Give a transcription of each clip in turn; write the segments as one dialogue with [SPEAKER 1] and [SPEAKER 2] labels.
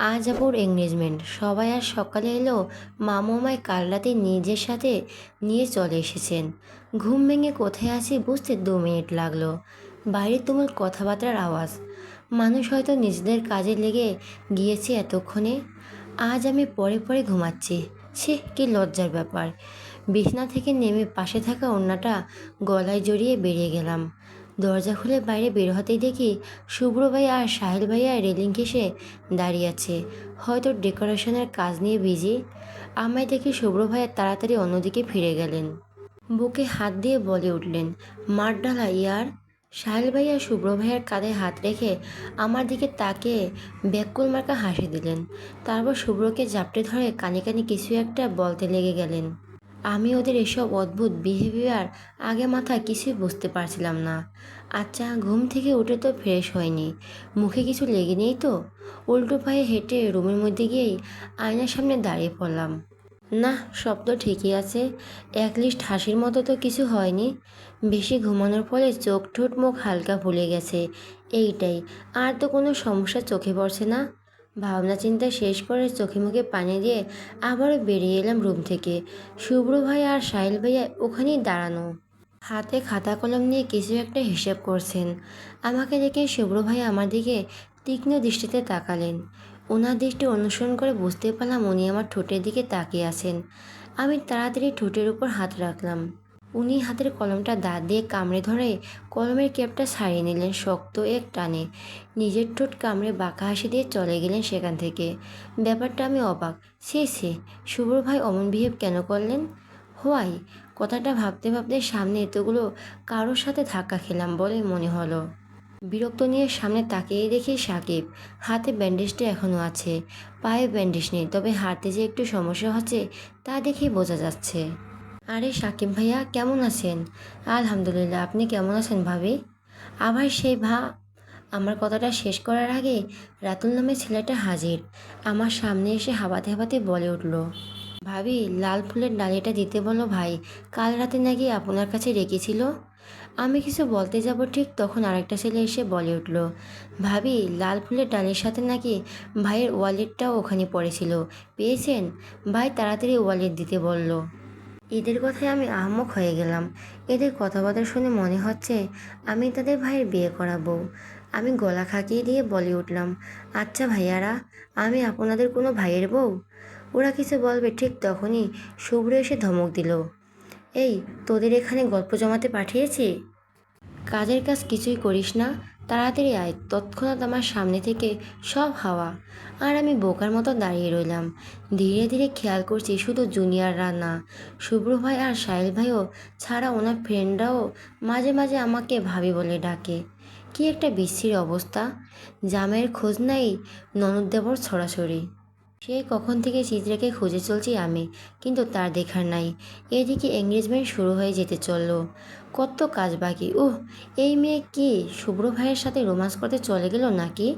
[SPEAKER 1] আজ আপুর এঙ্গেজমেন্ট সবাই আর সকালে এলো মামু আমায় কাল রাতে নিজের সাথে নিয়ে চলে এসেছেন। ঘুম ভেঙে কোথায় আছি বুঝতে দু মিনিট লাগল। বাইরে তুমুল কথাবার্তার আওয়াজ। মানুষ হয়তো নিজেদের কাজে লেগে গিয়েছে এতক্ষণে। আজ আমি পরে পরে ঘুমাচ্ছি। সে কি লজ্জার ব্যাপার। বিছনা থেকে নেমে পাশে থাকা অন্যটা গলায় জড়িয়ে বেরিয়ে গেলাম। দরজা খুলে বাইরে বের হতেই দেখি শুভ্র ভাই আর সাহেল ভাইয়া রেলিং ঘেসে দাঁড়িয়ে আছে। হয়তো ডেকোরেশনের কাজ নিয়ে বিজি। আমায় দেখি শুভ্র ভাইয়া তাড়াতাড়ি অন্যদিকে ফিরে গেলেন। বুকে হাত দিয়ে বলে উঠলেন, মার ডালা, ইয়ার। সাহেল ভাইয়া শুভ্র ভাইয়ার কাঁধে হাত রেখে আমার দিকে তাকে ব্যাকুল মার্কা হাসি দিলেন। তারপর শুভ্রকে জাপটে ধরে কানে কানে কিছু একটা বলতে লেগে গেলেন। আমি ওদের এসব অদ্ভুত বিহেভিয়ার আগে মাথায় কিছুই বুঝতে পারছিলাম না। আচ্ছা ঘুম থেকে উঠে তো ফ্রেশ হয়নি। মুখে কিছু লেগে নেই তো? উল্টো পায়ে হেঁটে রুমের মধ্যে গিয়েই আয়নার সামনে দাঁড়িয়ে পড়লাম। না সব তো ঠিকই আছে। অ্যাটলিস্ট হাসির মতো তো কিছু হয়নি। বেশি ঘুমানোর ফলে চোখ ঠোঁট মুখ হালকা ভুলে গেছে। এইটাই, আর তো কোনো সমস্যা চোখে পড়ছে না। ভাবনা চিন্তা শেষ করে চোখে মুখে পানি দিয়ে আবারও বেরিয়ে এলাম রুম থেকে। শুভ্র ভাই আর সাহিল ভাইয়া ওখানেই দাঁড়ানো। হাতে খাতা কলম নিয়ে কিছু একটা হিসেব করছেন। আমাকে দেখে শুভ্র ভাই আমার দিকে তীক্ষ্ণ দৃষ্টিতে তাকালেন। ওনার দৃষ্টি অনুসরণ করে বুঝতে পারলাম উনি আমার ঠোঁটের দিকে তাকিয়ে আছেন। আমি তাড়াতাড়ি ঠোঁটের উপর হাত রাখলাম। উনি হাতের কলমটা দাঁত দিয়ে কামড়ে ধরে কলমের ক্যাপটা ছাড়িয়ে নিলেন শক্ত এক টানে। নিজের ঠোঁট কামড়ে বাঁকা হাসি দিয়ে চলে গেলেন সেখান থেকে। ব্যাপারটা আমি অবাক। সে সে শুভ্র ভাই অমন বিহেভ কেন করলেন? হোয়াই কথাটা ভাবতে ভাবতে সামনে এতগুলো কারোর সাথে ধাক্কা খেলাম বলে মনে হলো। বিরক্ত নিয়ে সামনে তাকিয়ে দেখি সাকিব। হাতে ব্যান্ডেজটা এখনও আছে। পায়ে ব্যান্ডেজ নেই, তবে হাতে যে একটু সমস্যা হচ্ছে তা দেখেই বোঝা যাচ্ছে। আরে সাকিব ভাইয়া, কেমন আছেন? আলহামদুলিল্লাহ, আপনি কেমন আছেন ভাবি? আবার সেই ভা, আমার কথাটা শেষ করার আগে রাতুল নামে ছেলেটা হাজির। আমার সামনে এসে হাবাতে হাবাতে বলে উঠল। ভাবি, লাল ফুলের ডালিটা দিতে বলো ভাই, কাল রাতে নাকি আপনার কাছে রেখেছিল? আমি কিছু বলতে যাব ঠিক তখন আরেকটা ছেলে এসে বলে উঠল, ভাবি, লাল ফুলের ডালের সাথে নাকি ভাইয়ের ওয়ালেটটাও ওখানে পড়েছিল, পেয়েছেন? ভাই তাড়াতাড়ি ওয়ালেট দিতে বলল। এদের কথায় আমি আহমক হয়ে গেলাম। এদের কথাবার্তা শুনে মনে হচ্ছে আমি তাদের ভাইয়ের বিয়ে করাবো। আমি গলা খাকিয়ে দিয়ে বলে উঠলাম আচ্ছা ভাইয়ারা, আমি আপনাদের কোনো ভাইয়ের বউ? ওরা কিছু বলবে ঠিক তখনই শুভ্র এসে ধমক দিল। এই, তোদের এখানে গল্প জমাতে পাঠিয়েছি? কাজের কাজ কিছুই করিস না, তাড়াতাড়ি আয়, তৎক্ষণাৎ আমার সামনে থেকে সব হাওয়া, আর আমি বোকার মতো দাঁড়িয়ে রইলাম। ধীরে ধীরে খেয়াল করছি শুধু জুনিয়ররা না শুভ্র ভাই আর সাহিল ভাইও ছাড়া ওনার ফ্রেন্ডরাও মাঝে মাঝে আমাকে ভাবি বলে ডাকে। কি একটা বিশ্রী অবস্থা জামের খোঁজ নাই, ননদ দেবর ছড়াছড়ি। সেই কখন থেকে চিত্রাকে খুঁজে চলছি আমি, কিন্তু তার দেখার নাই। এদিকে এঙ্গেজমেন্ট শুরু হয়ে যেতে চলল। কত কাজ বাকি। উহ, এই মেয়ে কি শুভ্র ভাইয়ের সাথে রোমান্স করতে চলে গেল নাকি?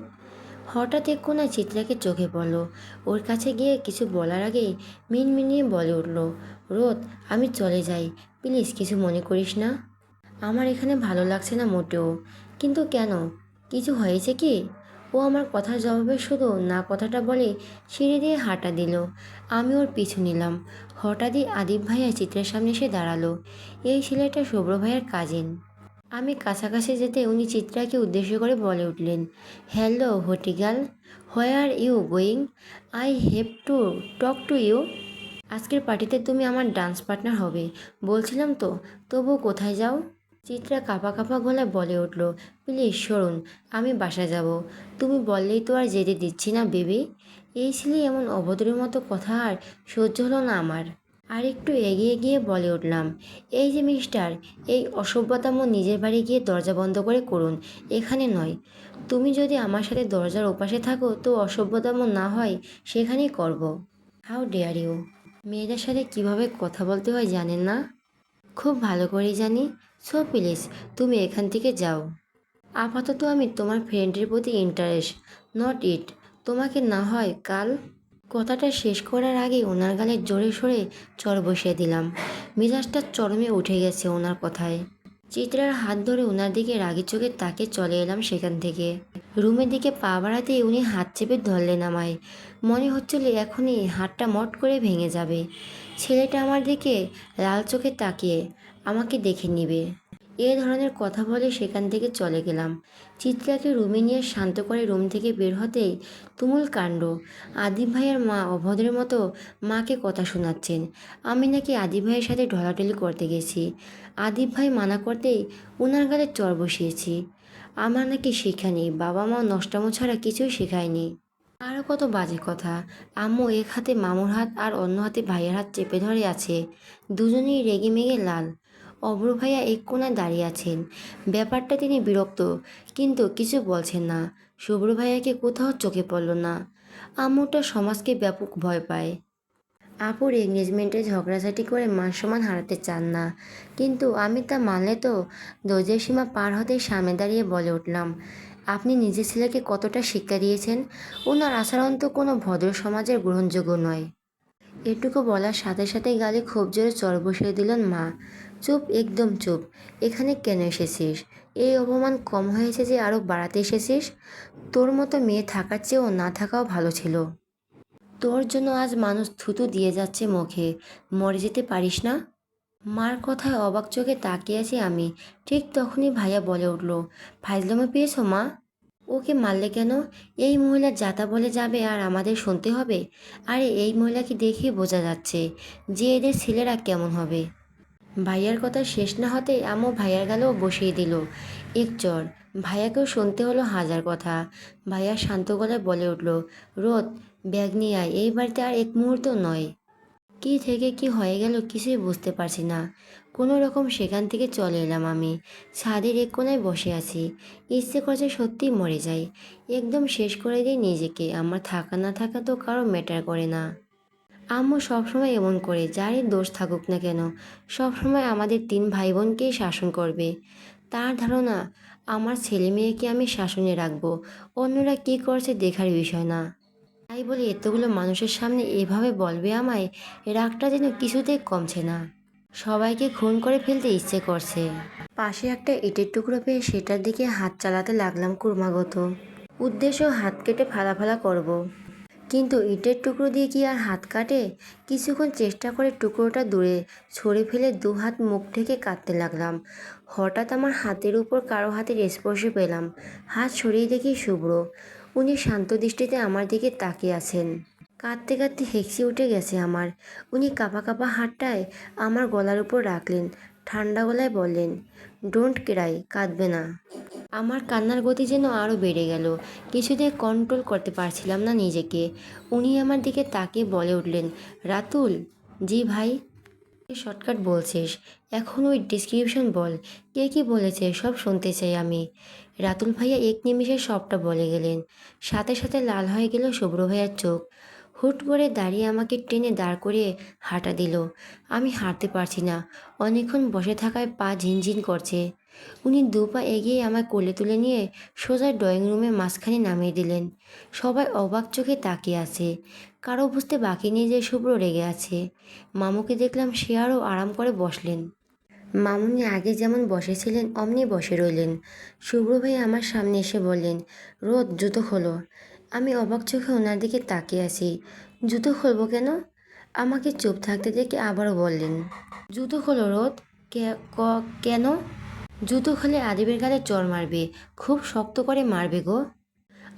[SPEAKER 1] হঠাৎ এক কোনায় চিত্রাকে চোখে পড়ল। ওর কাছে গিয়ে কিছু বলার আগেই মিনমিনিয়ে বলে উঠল, রোদ, আমি চলে যাই। প্লিজ কিছু মনে করিস না। আমার এখানে ভালো লাগছে না মোটেও। কিন্তু কেন? কিছু হয়েছে কি? ও আমার কথার জবাবে শুধু না কথাটা বলে সিঁড়ি দিয়ে হাঁটা দিল। আমি ওর পিছু নিলাম। হঠাৎই আদিব ভাইয়া চিত্রের সামনে এসে দাঁড়াল। এই ছেলেটা শুভ্র ভাইয়ের কাজিন আমি কাছাকাছি যেতে উনি চিত্রাকে উদ্দেশ্য করে বলে উঠলেন hello হটিগাল where are you going I have to talk to you আজকের পার্টিতে তুমি আমার ডান্স পার্টনার হবে। বলছিলাম তো তবু কোথায় যাও? চিত্রা কাঁপা কাঁপা গলায় বলে উঠল, প্লিজ সরুন, আমি বাসা যাব। তুমি বললেই তো আর যেতে দিচ্ছি না, বেবি। এই ছেলে এমন অভদ্রের মতো কথা আর সহ্য হলো না আমার। আর একটু এগিয়ে গিয়ে বলে উঠলাম, এই যে মিস্টার, এই অসভ্যতাম নিজের বাড়ি গিয়ে দরজা বন্ধ করে করুন, এখানে নয়। তুমি যদি আমার সাথে দরজার ওপাশে থাকো, তো অসভ্যতা অসভ্যতাম না হয়, সেখানেই করব। হাউ ডেয়ার ইউ মেয়েদের সাথে কীভাবে কথা বলতে হয় জানেন না? খুব ভালো করেই জানি। সো প্লিজ তুমি এখান থেকে যাও। আপাতত আমি তোমার ফ্রেন্ডের প্রতি ইন্টারেস্ট নট ইট তোমাকে না হয় কাল কথাটা শেষ করার আগে ওনার গালে জোরে সোরে চর বসিয়ে দিলাম। মেজাজটা চরমে উঠে গেছে ওনার কথায়। চিত্রার হাত ধরে ওনার দিকে রাগি চোখে তাকে চলে এলাম সেখান থেকে। রুমের দিকে পা বাড়াতেই উনি হাত চেপে ধরলেন আমায়। মনে হচ্ছিল এখনই হাতটা মট করে ভেঙে যাবে। ছেলেটা আমার দিকে লাল চোখে তাকিয়ে আমাকে দেখে নিবে। এ ধরনের কথা বলে সেখান থেকে চলে গেলাম। চিত্রাকে রুমে নিয়ে শান্ত করে রুম থেকে বের হতেই তুমুল কাণ্ড। আদিব ভাইয়ের মা অভদ্রের মতো মাকে কথা শোনাচ্ছেন। আমি নাকি আদিব ভাইয়ের সাথে ঢলাঢলি করতে গেছি। আদিব ভাই মানা করতেই ওনার গালে চর বসিয়েছি। আমার নাকি শেখা নেই, বাবা মা নষ্টামো ছাড়া কিছুই শেখায়নি। আরও কত বাজে কথা। আম্মু এক হাতে মামুর হাত আর অন্য হাতে ভাইয়ের হাত চেপে ধরে আছে। দুজনেই রেগে মেগে লাল। অব্র ভাইয়া এক কোনায় দাঁড়িয়ে আছেন। ব্যাপারটা তিনি বিরক্ত, কিন্তু কিছু বলছেন না। শুভ্র ভাইয়াকে কোথাও চোখে পড়ল না। আম্মুটা সমাজকে ব্যাপক ভয় পায়। আপুর এঙ্গেজমেন্টে ঝগড়াঝাটি করে মান সম্মান হারাতে চান না। কিন্তু আমি তা মানলে তো দরজার সীমা পার হতে সামনে দাঁড়িয়ে বলে উঠলাম, আপনি নিজের ছেলেকে কতটা শিক্ষা দিয়েছেন? ওনার আচরণ তো কোনো ভদ্র সমাজের গ্রহণযোগ্য নয়। এটুকু বলার সাথে সাথে গালে খুব জোরে চর বসিয়ে দিলেন মা। চুপ, একদম চুপ। এখানে কেন এসেছিস? এই অপমান কম হয়েছে যে আরও বাড়াতে এসেছিস? তোর মতো মেয়ে থাকার চেয়েও না থাকাও ভালো ছিল। তোর জন্য আজ মানুষ থুতু দিয়ে যাচ্ছে মুখে। মরে যেতে পারিস না? মার কথায় অবাক চোখে তাকিয়ে আছি আমি। ঠিক তখনই ভাইয়া বলে উঠল, ফাইজলামে পেয়েছ, মা? ওকে মারলে কেন? এই মহিলা যাতা বলে যাবে আর আমাদের শুনতে হবে? আরে, এই মহিলাকে দেখে বোঝা যাচ্ছে যে এদের ছেলেরা কেমন হবে। ভাইয়ার কথা শেষ না হতেই আমও ভাইয়ার গালেও বসিয়ে দিল। এক চর, ভাইয়াকেও শুনতে হলো হাজার কথা। ভাইয়া শান্ত গলায় বলে উঠল, রোদ, ব্যাগ নিয়ে আয়, এই বাড়িতে আর এক মুহূর্ত নয়। কি থেকে কি হয়ে গেল কিছুই বুঝতে পারছি না। কোনো রকম সেখান থেকে চলে এলাম আমি। ছাদের এক কোনায় বসে আছি। ইচ্ছে করছে সত্যি মরে যাই। একদম শেষ করে দিই নিজেকে। আমার থাকা না থাকা তো কারও ম্যাটার করে না। আম্মু সবসময় এমন করে, যারই দোষ থাকুক না কেন, সবসময় আমাদের তিন ভাই বোনকেই শাসন করবে। তার ধারণা, আমার ছেলে মেয়েকে আমি শাসনে রাখব, অন্যরা কি করছে দেখার বিষয় না। তাই বলে এতগুলো মানুষের সামনে এভাবে বলবে আমায়, রাগটা যেন কিছুতেই কমছে না। সবাইকে খুন করে ফেলতে ইচ্ছে করছে। পাশে একটা ইটের টুকরো পেয়ে সেটার দিকে হাত চালাতে লাগলাম ক্রমাগত। উদ্দেশ্য হাত কেটে ফালা ফালা করব। কিন্তু ইটের টুকরো দিয়ে কি আর হাত কাটে? কিছুক্ষণ চেষ্টা করে টুকরোটা দূরে ছড়ে ফেলে দু হাত মুখ থেকে কাঁদতে লাগলাম। হঠাৎ আমার হাতের উপর কারও হাতের স্পর্শ পেলাম। হাত সরিয়ে দেখি শুভ্র। উনি শান্ত দৃষ্টিতে আমার দিকে তাকিয়ে আছেন। কাঁদতে কাঁদতে হেঁকসি উঠে গেছে আমার। উনি কাঁপা কাঁপা হাতটায় আমার গলার উপর রাখলেন। ঠান্ডা গলায় বললেন, ডোন্ট ক্রাই, কাঁদবে না। আমার কান্নার গতি যেন আরও বেড়ে গেল। কিছুতে কন্ট্রোল করতে পারছিলাম না নিজেকে। উনি আমার দিকে তাকে বলে উঠলেন, রাতুল, জি ভাই শর্টকাট বলছিস। এখন ওই ডিসক্রিপশন বল, কে কি বলেছে সব শুনতে চাই আমি। রাতুল ভাইয়া এক নিমিষে সবটা বলে গেলেন। সাথে সাথে লাল হয়ে গেল শুভ্র ভাইয়ার চোখ। হুট করে দাঁড়িয়ে আমাকে টেনে দাঁড় করিয়ে হাঁটা দিল। আমি হাঁটতে পারছি না। অনেকক্ষণ বসে থাকায় পা ঝিনঝিন করছে। উনি দু পা এগিয়ে আমায় কোলে তুলে নিয়ে সোজা ড্রয়িং রুমে মাঝখানে নামিয়ে দিলেন। সবাই অবাক চোখে তাকিয়ে আছে। কারও বুঝতে বাকি নেই যে শুভ্র রেগে আছে। মামুকে দেখলাম সে আরও আরাম করে বসলেন। মামুনি আগে যেমন বসেছিলেন, অমনি বসে রইলেন। শুভ্র ভাই আমার সামনে এসে বললেন, রোদ, জুতো খোলো। আমি অবাক চোখে ওনার দিকে তাকিয়ে আছি। জুতো খুলবো কেন? আমাকে চুপ থাকতে দেখে আবারও বললেন, জুতো খোলো রোদ কেন? জুতো খুলে আদিবের গালে চর মারবে, খুব শক্ত করে মারবে গো।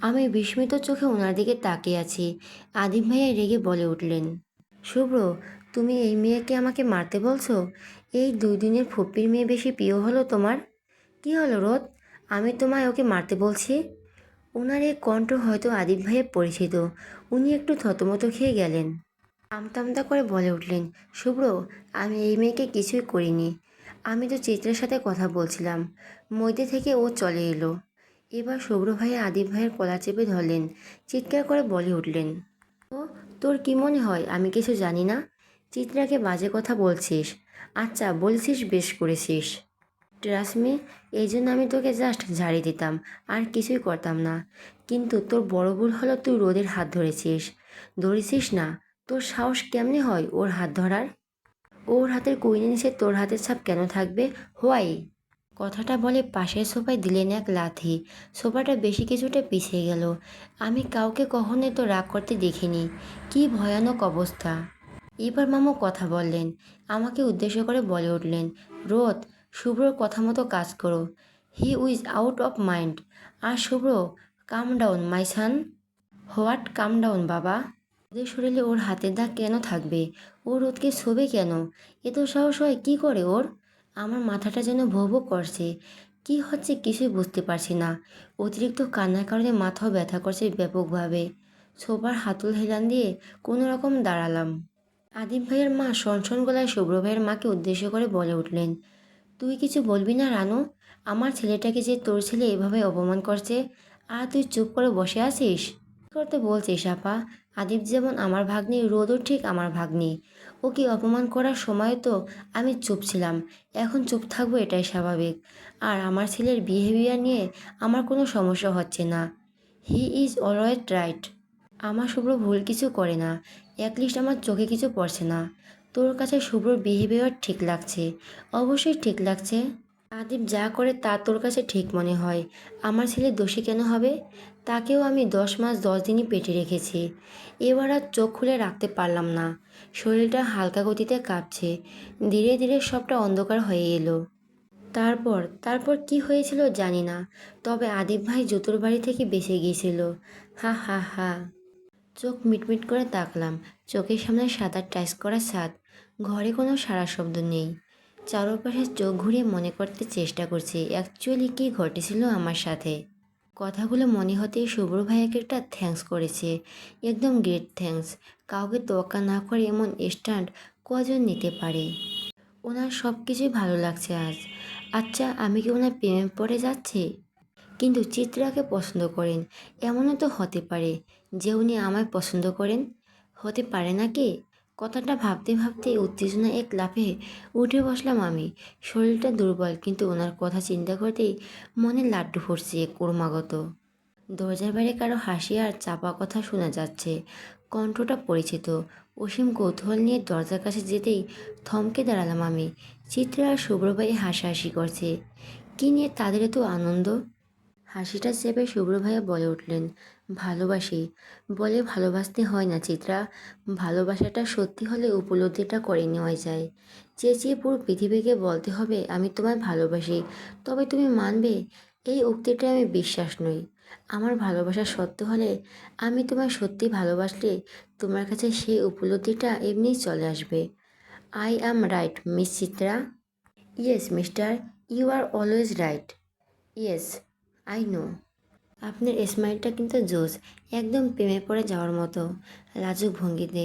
[SPEAKER 1] আমি বিস্মিত চোখে ওনার দিকে তাকিয়ে আছি। আদিব ভাইয়া রেগে বলে উঠলেন, শুভ্র, তুমি এই মেয়েকে আমাকে মারতে বলছো? এই দুই দিনের ফুপির মেয়ে বেশি প্রিয় হলো তোমার? কি হলো রোদ? আমি তোমায় ওকে মারতে বলছি? ওনার এই কণ্ঠ হয়তো আদিব ভাইয়ের পরিচিত। উনি একটু থতমত খেয়ে গেলেন। আমতামতা করে বলে উঠলেন, শুভ্র, আমি এই মেয়েকে কিছুই করিনি। আমি তো চিত্রের সাথে কথা বলছিলাম। মধ্যে থেকে ও চলে এলো। এবার শুভ্র ভাই আদিব ভাইয়ের কলা চেপে ধরলেন, চিৎকার করে বলে উঠলেন, ও, তোর কি মনে হয়? আমি কিছু জানি না? চিত্রাকে বাজে কথা বলছিস। আচ্ছা বলছিস, বেশ করেছিস। ট্রাস্ট এই জন্য আমি তোকে জাস্ট ঝাড়ি দিতাম, আর কিছুই করতাম না। কিন্তু তোর বড় ভুল হলো তুই রোদের হাত ধরেছিস। ধরেছিস না, তোর সাহস কেমনে হয় ওর হাত ধরার? ওর হাতের কুইনে নিচে তোর হাতের ছাপ কেন থাকবে? হোয়াই? কথাটা বলে পাশের সোফায় দিলেন এক লাথি। সোফাটা বেশি কিছুটা পিছিয়ে গেল। আমি কাউকে কখনোই তো রাগ করতে দেখিনি। কি ভয়ানক অবস্থা। এবার মামু কথা বললেন। আমাকে উদ্দেশ্য করে বলে উঠলেন, রোদ শুভ্রর কথা মতো কাজ করো। He was out of mind R Shubhra calm down my son what calm down বাবা। ওদের শরীরে ওর হাতের দাগ কেন থাকবে? ও রোদকে শোবে কেন? এত সাহস হয়, কী করে ওর? আমার মাথাটা যেন ভো ভো করছে। কি হচ্ছে কিছুই বুঝতে পারছি না। অতিরিক্ত কান্নার কারণে মাথাও ব্যথা করছে ব্যাপকভাবে। সোফার হাতুল হেলান দিয়ে কোনো রকম দাঁড়ালাম। আদিম ভাইয়ের মা সনসন গলায় শুভ্র ভাইয়ের মাকে উদ্দেশ্য করে বলে উঠলেন তুই কিছু বলবি না, রানু? আমার ছেলেটাকে যে তোর ছেলে এভাবে অপমান করছে, আর তুই চুপ করে বসে আছিস? করতে বলছিস, আপা? আদিব যেমন আমার ভাগ্নি, রোদও ঠিক আমার ভাগ্নি। ওকে অপমান করার সময় তো আমি চুপ ছিলাম। এখন চুপ থাকব এটাই স্বাভাবিক। আর আমার ছেলের বিহেভিয়ার নিয়ে আমার কোনো সমস্যা হচ্ছে না। হি ইজ অলওয়েজ রাইট আমার শুভ্র ভুল কিছু করে না। অ্যাটলিস্ট আমার চোখে কিছু পড়ছে না। তোর কাছে শুভ্রর বিহেভিয়ার ঠিক লাগছে। অবশ্যই ঠিক লাগছে। আদিব যা করে তা তোর কাছে ঠিক মনে হয়। আমার ছেলে দোষী কেন হবে? তাকেও আমি দশ মাস দশ দিনই পেটে রেখেছি। এবার আর চোখ খুলে রাখতে পারলাম না। শরীরটা হালকা গতিতে কাঁপছে। ধীরে ধীরে সবটা অন্ধকার হয়ে এলো। তারপর তারপর কি হয়েছিল জানি না। তবে আদিব ভাই জুতোর বাড়ি থেকে বেঁচে গিয়েছিল। হা হা হা। চোখ মিটমিট করে তাকলাম। চোখের সামনে সাদা টাইস করা ছাদ। ঘরে কোনো সারা শব্দ নেই। চারপাশে চোখ ঘুরে মনে করতে চেষ্টা করছি অ্যাকচুয়ালি কী ঘটেছিল আমার সাথে। কথাগুলো মনে হতেই শুভ্র ভাইয়াকে একটা থ্যাঙ্কস করেছে। একদম গ্রেট থ্যাঙ্কস কাউকে তোয়াক্কা না করে এমন স্ট্যান্ড কজন নিতে পারে? ওনার সব কিছুই ভালো লাগছে আজ। আচ্ছা আমি কি ওনার প্রেমে পড়ে যাচ্ছি? কিন্তু চিত্রাকে পছন্দ করেন। এমনও তো হতে পারে যে উনি আমায় পছন্দ করেন। হতে পারে নাকি? কথাটা ভাবতে ভাবতে উত্তেজনা এক লাফে উঠে বসলাম আমি। শরীরটা দুর্বল, কিন্তু ওনার কথা চিন্তা করতেই মনে লাড্ডু ফুটছে ক্রমাগত। দরজার বাইরে কারও হাসি আর চাপা কথা শোনা যাচ্ছে। কণ্ঠটা পরিচিত। অসীম কৌতূহল নিয়ে দরজার কাছে যেতেই থমকে দাঁড়ালাম আমি। চিত্রা আর শুভ্রভাই হাসাহাসি করছে। কী নিয়ে তাদের এত আনন্দ? হাসিটা চেপে শুভ্র ভাইয়া বলে উঠলেন ভালোবাসি। বলে ভালোবাসতে হয় না চিত্রা। ভালোবাসাটা সত্যি হলে উপলব্ধিটা করে নেওয়া যায়। চেঁচিয়ে পুরো পৃথিবীকে বলতে হবে, আমি তোমায় ভালোবাসি। তবে তুমি মানবে, এই উক্তিটা আমি বিশ্বাস নই। আমার ভালোবাসা সত্য হলে আমি তোমায় সত্যি ভালোবাসলে তোমার কাছে সেই উপলব্ধিটা এমনিই চলে আসবে। I am right miss Chitra? Yes mister you are always right yes I know আপনার স্মাইলটা কিন্তু জোস একদম প্রেমে পড়ে যাওয়ার মতো। লাজুক ভঙ্গিতে,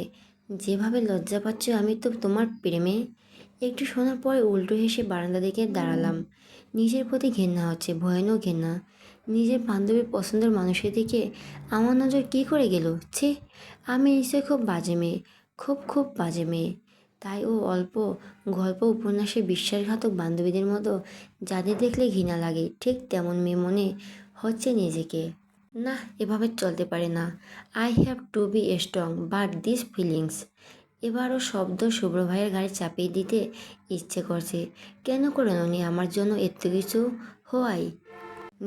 [SPEAKER 1] যেভাবে লজ্জা পাচ্ছ আমি তো তোমার প্রেমে? একটু শোনার পরে উল্টো হেসে বারান্দা দিকে দাঁড়ালাম। নিজের প্রতি ঘেন্না হচ্ছে, ভয়ানক ঘেন্না নিজের বান্ধবীর পছন্দের মানুষের দিকে আমার নজর কী করে গেল? ছি, আমি নিশ্চয়ই খুব বাজে মেয়ে, খুব খুব বাজে মেয়ে। তাই ও অল্প গল্প, উপন্যাসে বিশ্বাসঘাতক বান্ধবীদের মতো যাদের দেখলে ঘৃণা লাগে, ঠিক তেমন মেয়ে মনে হচ্ছে নিজেকে। না, এভাবে চলতে পারে না। I have to be strong but this feelings এবারও শব্দ শুভ্র ভাইয়ের গাড়ি চাপিয়ে দিতে ইচ্ছে করছে। কেন করেন উনি আমার জন্য এত কিছু হোয়াই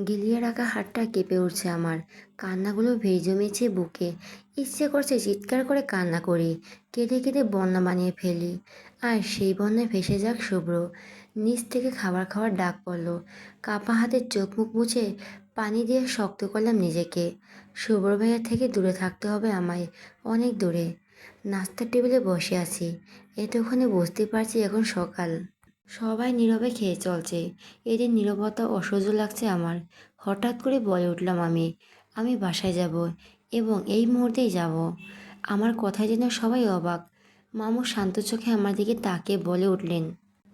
[SPEAKER 1] গিলিয়ে রাখা হাতটা কেঁপে উঠছে আমার। কান্নাগুলো ভেয়ে জমেছে বুকে। ইচ্ছে করছে চিৎকার করে কান্না করি। কেঁদে কেঁদে বন্যা বানিয়ে ফেলি। আর সেই বন্যায় ভেসে যাক শুভ্র। নিচ থেকে খাবার খাওয়ার ডাক পড়ল। কাপা হাতের চোখ মুখ মুছে পানি দিয়ে শক্ত করলাম নিজেকে। শুভ্র ভাইয়া থেকে দূরে থাকতে হবে আমায়, অনেক দূরে। নাস্তার টেবিলে বসে আছি, এতক্ষণে বুঝতে পারছি এখন সকাল। সবাই নীরবে খেয়ে চলছে, এদের নীরবতা অসহ্য লাগছে আমার। হঠাৎ করে বলে উঠলাম আমি আমি বাসায় যাব এবং এই মুহূর্তেই যাব। আমার কথায় যেন সবাই অবাক। মামু শান্ত চোখে আমার দিকে তাকে বলে উঠলেন,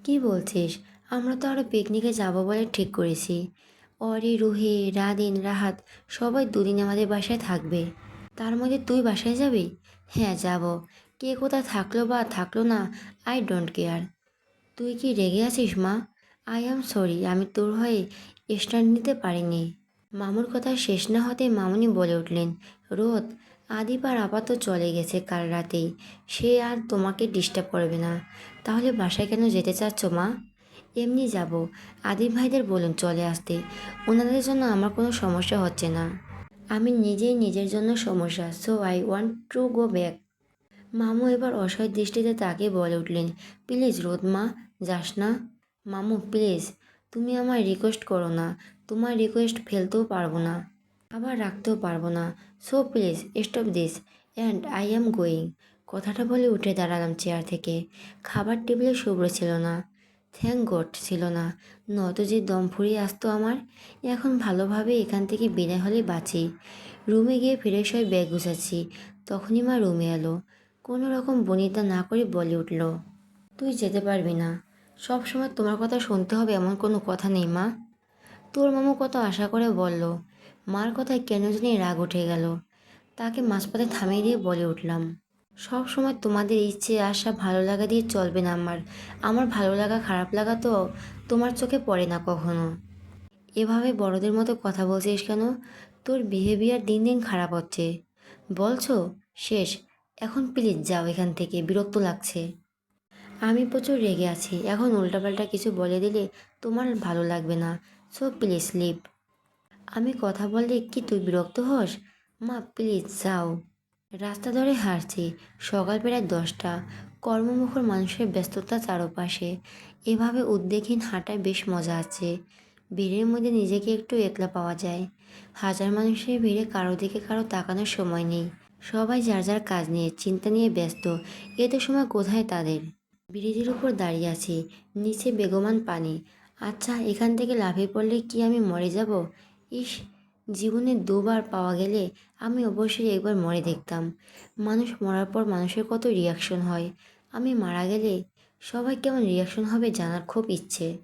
[SPEAKER 1] কি বলছিস? আমরা তো আরও পিকনিকে যাব বলে ঠিক করেছি। অরি রুহি রাদিন রাহাত, সবাই দুদিন আমাদের বাসায় থাকবে। তার মধ্যে তুই বাসায় যাবি? হ্যাঁ যাব। কে কোথায় থাকল বা থাকল না, আই ডোন্ট কেয়ার। তুই কি রেগে আছিস, মা? আই অ্যাম সরি, আমি তোর হয়ে স্ট্যান্ড নিতে পারিনি। মামুর কথা শেষ না হতে মামুনি বলে উঠলেন, রোদ, আদিপ আর আপাতত চলে গেছে কাল রাতেই, সে আর তোমাকে ডিস্টার্ব করবে না। তাহলে বাসায় কেন যেতে চাচ্ছ, মা? এমনি যাব। আদিব ভাইদের বলুন চলে আসতে। ওনাদের জন্য আমার কোনো সমস্যা হচ্ছে না। আমি নিজেই নিজের জন্য সমস্যা so I want to go back মামু এবার অসহায় দৃষ্টিতে তাকে বলে উঠলেন প্লিজ রোদ মা যাস না? মামু প্লিজ তুমি আমায় রিকোয়েস্ট করো না। তোমার রিকোয়েস্ট ফেলতেও পারব না, আবার রাখতেও পারব না। So please stop this and I am going কথাটা বলে উঠে দাঁড়ালাম চেয়ার থেকে। খাবার টেবিলে শুভ্র ছিল না। থ্যাংক গড ছিল না। নয়তো যে দম ফুরিয়ে আসতো আমার, এখন ভালোভাবে এখান থেকে বিদায় হলে বাঁচি। রুমে গিয়ে ফ্রেশ হয়ে ব্যাগ গুছাচ্ছি। তখনই মা রুমে এলো। কোনো রকম বনিতা না করে বলে উঠল, তুই যেতে পারবি না। সব সময় তোমার কথা শুনতে হবে এমন কোনো কথা নেই মা। তোর মামু কত আশা করে বলল, মার কথায় কেন জানি রাগ উঠে গেল? তাকে মাঝপথে থামিয়ে দিয়ে বলে উঠলাম সব সময় তোমাদের ইচ্ছে, আশা, ভালো লাগা দিয়ে চলবে না আমার। আমার ভালো লাগা, খারাপ লাগা তো তোমার চোখে পড়ে না কখনো। এভাবে বড়দের মতো কথা বলছিস কেন? তোর বিহেভিয়ার দিন দিন খারাপ হচ্ছে। বলছো? শেষ। এখন প্লিজ যাও এখান থেকে, বিরক্ত লাগছে। আমি প্রচুর রেগে আছি। এখন উল্টাপাল্টা কিছু বলে দিলে তোমার ভালো লাগবে না। সো প্লিজ লিভ আমি কথা বললে কি তুই বিরক্ত হস? মা প্লিজ যাও। রাস্তা ধরে হাঁটছি সকাল প্রায় দশটা। কর্মমুখর মানুষের ব্যস্ততা চারপাশে। এভাবে উদ্বেগহীন হাঁটায় বেশ মজা আছে। ভিড়ের মধ্যে নিজেকে একটু একলা পাওয়া যায়। হাজার মানুষের ভিড়ে কারও দিকে কারও তাকানোর সময় নেই। সবাই যার যার কাজ নিয়ে, চিন্তা নিয়ে ব্যস্ত। এত সময় কোথায় তাদের? ব্রিজের উপর দাঁড়িয়ে আছি, নিচে বেগমান পানি। আচ্ছা এখান থেকে লাফিয়ে পড়লে কি আমি মরে যাব? ইস জীবনে দুবার পাওয়া গেলে আমি অবশ্যই একবার মরে দেখতাম। মানুষ মরার পর মানুষের কত রিয়াকশন হয়। আমি মারা গেলে সবাই কেমন রিয়াকশন হবে জানার খুব ইচ্ছে।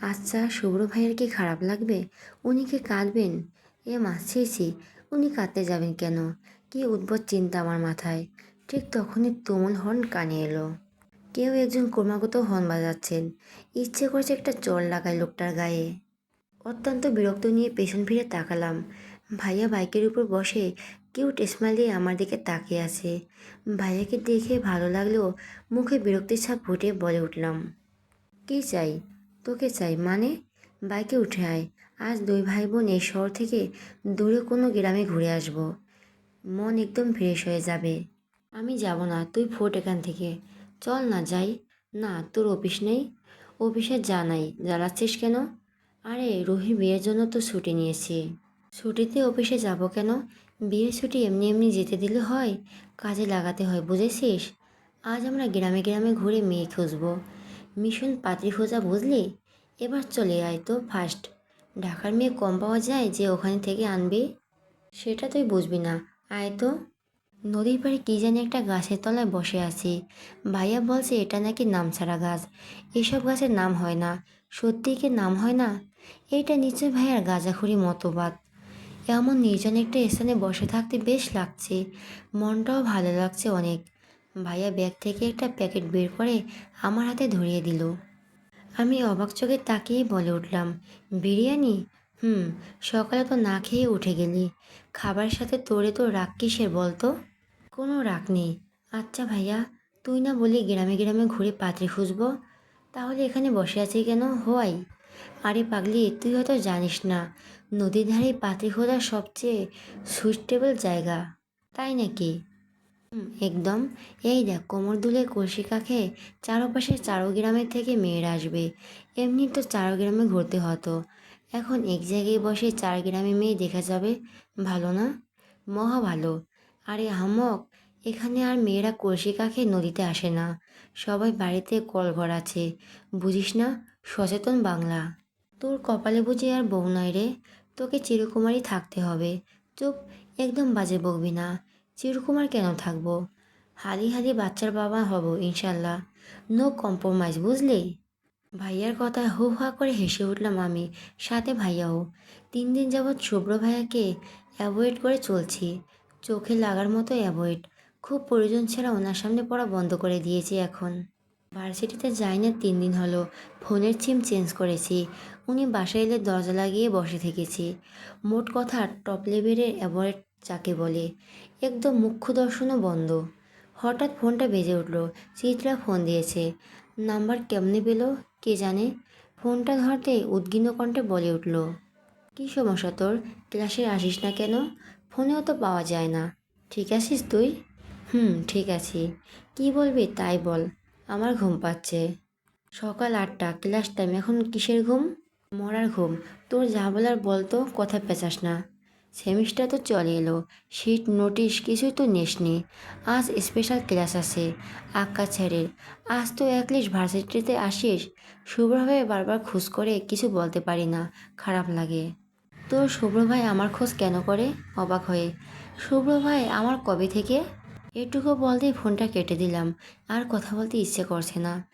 [SPEAKER 1] আচ্ছা শুভ্র ভাইয়ের কি খারাপ লাগবে? উনি কি কাঁদবেন? এ মাসিয়েছি উনি কাঁদতে যাবেন কেন? কি উদ্ভট চিন্তা আমার মাথায়। ঠিক তখনই তুমুল হর্ন কানে এলো। কেউ একজন ক্রমাগত হর্ন বাজাচ্ছেন। ইচ্ছে করছে একটা চর লাগায় লোকটার গায়ে। অত্যন্ত বিরক্ত নিয়ে পেছন ফিরে তাকালাম। ভাইয়া বাইকের উপর বসে কিউট স্মাইল দিয়ে আমার দিকে তাকিয়ে আছে। ভাইয়াকে দেখে ভালো লাগলেও মুখে বিরক্তির ছাপ ফুটে বলে উঠলাম, কী চাই? তোকে চাই মানে? বাইকে উঠে আয়। আজ দুই ভাই বোন এই শহর থেকে দূরে কোনো গ্রামে ঘুরে আসব। মন একদম ফ্রেশ হয়ে যাবে। আমি যাব না, তুই ফোট এখান থেকে। চল না যাই। না, তোর অফিস নেই। অফিসে যা নাই। জ্বালাচ্ছিস কেন? আরে রুহি, বিয়ের জন্য তো ছুটি নিয়েছি। ছুটিতে অফিসে যাব কেন? বিয়ের ছুটি এমনি এমনি যেতে দিলে হয়, কাজে লাগাতে হয়, বুঝেছিস? আজ আমরা গ্রামে গ্রামে ঘুরে মেয়ে খুঁজবো। মিশন পাত্রী খোঁজা বুঝলি? এবার চলে আয় তো ফার্স্ট ঢাকার মেয়ে কম পাওয়া যায় যে ওখানে থেকে আনবি? সেটা তুই বুঝবি না। আয় তো। নদীর পাড়ে কী জানি একটা গাছের তলায় বসে আছি। ভাইয়া বলছে এটা নাকি নামছাড়া গাছ। এসব গাছের নাম হয় না। সত্যিই কি নাম হয় না? এইটা নিশ্চয় ভাইয়ার গাঁজাখুরি মতবাদ। এমন নির্জন একটা স্থানে বসে থাকতে বেশ লাগছে। মনটাও ভালো লাগছে অনেক। ভাইয়া ব্যাগ থেকে একটা প্যাকেট বের করে আমার হাতে ধরিয়ে দিল। আমি অবাক চোখে তাকিয়ে বলে উঠলাম, বিরিয়ানি? হুম, সকালে তো না খেয়ে উঠে গেলি। খাবারের সাথে তোরে তো রাগ কিসের বলতো? কোনো রাগ নেই। আচ্ছা ভাইয়া, তুই না বলি গ্রামে গ্রামে ঘুরে পাত্রে খুঁজবো? তাহলে এখানে বসে আছি কেন? হোয়াই? আরে পাগলি, তুই হয়তো জানিস না, নদীর ধারে পাত্রী খোঁজার সবচেয়ে সুইটেবল জায়গা, তাই নাকি? একদম। এই দেখ, কোমর দুলে কলসি কাখে চারপাশে চারো গ্রামের থেকে মেয়েরা আসবে। এমনি তো চারো গ্রামে ঘুরতে হতো। এখন এক জায়গায় বসে চার গ্রামে মেয়ে দেখা যাবে, ভালো না? মহা ভালো। আরে হামক, এখানে আর মেয়েরা কলসি কাখে নদীতে আসে না। সবাই বাড়িতে কলঘর আছে, বুঝিস না? সচেতন বাংলা। তোর কপালে বুঝি আর বউ নাই রে। তোকে চিরকুমারই থাকতে হবে। চুপ, একদম বাজে বকবি না। চিরকুমার কেন থাকব? হালি হালি বাচ্চার বাবা হব, ইনশাল্লাহ। নো কম্প্রোমাইজ বুঝলি? ভাইয়ার কথায় হু হা করে হেসে উঠলাম আমি। সাথে ভাইয়াও। তিন দিন যাবৎ শুভ্র ভাইয়াকে অ্যাভয়েড করে চলছি। চোখে লাগার মতো অ্যাভয়েড খুব প্রয়োজন ছাড়া ওনার সামনে পড়া বন্ধ করে দিয়েছি এখন। ভার্সিটিতে যাই না তিন দিন হলো। ফোনের সিম চেঞ্জ করেছি। উনি বাসায় এলে দরজা লাগিয়ে বসে থেকেছি। মোট কথা, টপ লেভেলের অ্যাভয়েড যাকে বলে। একদম মুখ্য দর্শনও বন্ধ। হঠাৎ ফোনটা বেজে উঠল। চিত্রা ফোন দিয়েছে। নাম্বার কেমনে পেল, কে জানে? ফোনটা ধরতে উদ্গিন্ন কণ্ঠে বলে উঠল, কী সমস্যা তোর? ক্লাসে আসিস না কেন? ফোনেও তো পাওয়া যায় না। ঠিক আছিস তুই? হুম, ঠিক আছি। কি বলবি তাই বল। আমার ঘুম পাচ্ছে। সকাল আটটা, ক্লাস টাইম এখন কিসের ঘুম? মরার ঘুম। তোর যা বলার বলতো কথা পেঁচাস না। সেমিস্টার তো চলে এলো। শিট নোটিশ কিছুই তো নেসনি। আজ স্পেশাল ক্লাস আছে আক্কা ছেড়ের আজ তো একলিশ ভার্সিটিতে আসিস। শুভ্রভাবে বারবার খোঁজ করে কিছু বলতে পারি না। খারাপ লাগে। তোর শুভ্র ভাই আমার খোঁজ কেন করে? অবাক হয়ে। শুভ্র ভাই আমার কবে থেকে? এটুকু বলতেই ফোনটা কেটে দিলাম। আর কথা বলতে ইচ্ছে করছে না।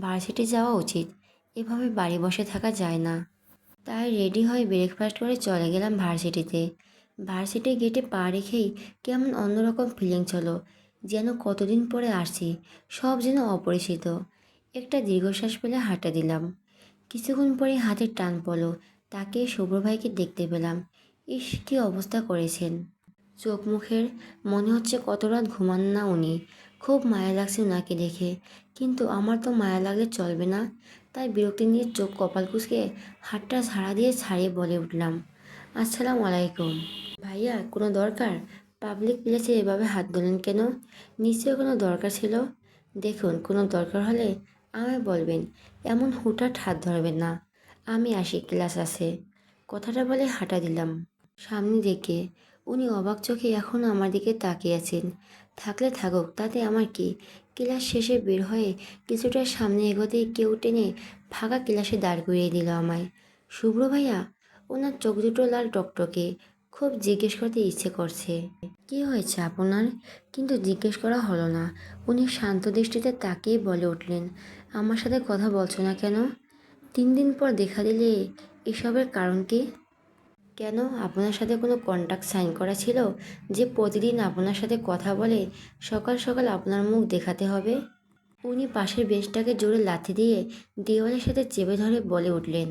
[SPEAKER 1] ভার্সিটি যাওয়া উচিত। এভাবে বাড়ি বসে থাকা যায় না। তাই রেডি হয়ে ব্রেকফাস্ট করে চলে গেলাম ভার্সিটিতে। ভার্সিটি গেটে পা রেখেই কেমন অন্যরকম ফিলিং হলো যেন কতদিন পরে আসছি, সব যেন অপরিচিত। একটা দীর্ঘশ্বাস ফেলে হাঁটা দিলাম। কিছুক্ষণ পরে হাতের টান পড়ল। তাকে শুভ্র ভাইকে দেখতে পেলাম। ইস, কী অবস্থা করেছেন। চোখ মুখের মনে হচ্ছে কত রাত ঘুমান না উনি। খুব মায়া লাগছে ওনাকে দেখে। কিন্তু আমার তো মায়া লাগলে চলবে না। তাই বিরক্তি নিয়ে চোখ কপাল কুচকে হাতটা ঝাড়া দিয়ে ছাড়িয়ে বলে উঠলাম, আসসালামু আলাইকুম। ভাইয়া, কোনো দরকার? পাবলিক প্লেসে এভাবে হাত ধরলেন কেন? নিশ্চয়ই কোনো দরকার ছিল? দেখুন, কোনো দরকার হলে আমায় বলবেন। এমন হুটহাট হাত ধরবেন না। আমি আসি, ক্লাস আছে। কথাটা বলে হাঁটা দিলাম। সামনে দিকে উনি অবাক চোখে এখনও আমার দিকে তাকিয়ে আছেন। থাকলে থাকুক, তাতে আমার কি? ক্লাস শেষে বের হয়ে কিছুটা সামনে এগোতেই কেউ টেনে ফাঁকা ক্লাসে দাঁড় করিয়ে দিল আমায়। শুভ্র ভাইয়া, ওনার চোখ দুটো লাল টকটকে, খুব জিজ্ঞেস করতে ইচ্ছে করছে। কি হয়েছে আপনার? কিন্তু জিজ্ঞেস করা হলো না। উনি শান্ত দৃষ্টিতে তাকিয়ে বলে উঠলেন, আমার সাথে কথা বলছো না কেন? তিন দিন পর দেখা দিলে এসবের কারণ কি? কেন আপনার সাথে কোনো কন্ট্যাক্ট সাইন করা ছিল? যে প্রতিদিন আপনার সাথে কথা বলে সকাল সকাল আপনার মুখ দেখাতে হবে? উনি পাশের বেঞ্চটাকে জোরে লাথি দিয়ে দেওয়ালের সাথে চেপে ধরে বলে উঠলেন,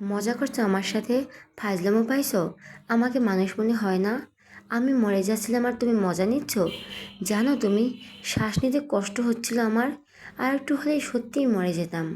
[SPEAKER 1] মজা করছ আমার সাথে? ফাজলামো পাইছো? আমাকে মানুষ মনে হয় না? আমি মরে যাচ্ছিলাম আর তুমি মজা নিচ্ছ? জানো তুমি, শ্বাস নিতে কষ্ট হচ্ছিল আমার, আর একটু হলেই সত্যিই মরে যেতাম।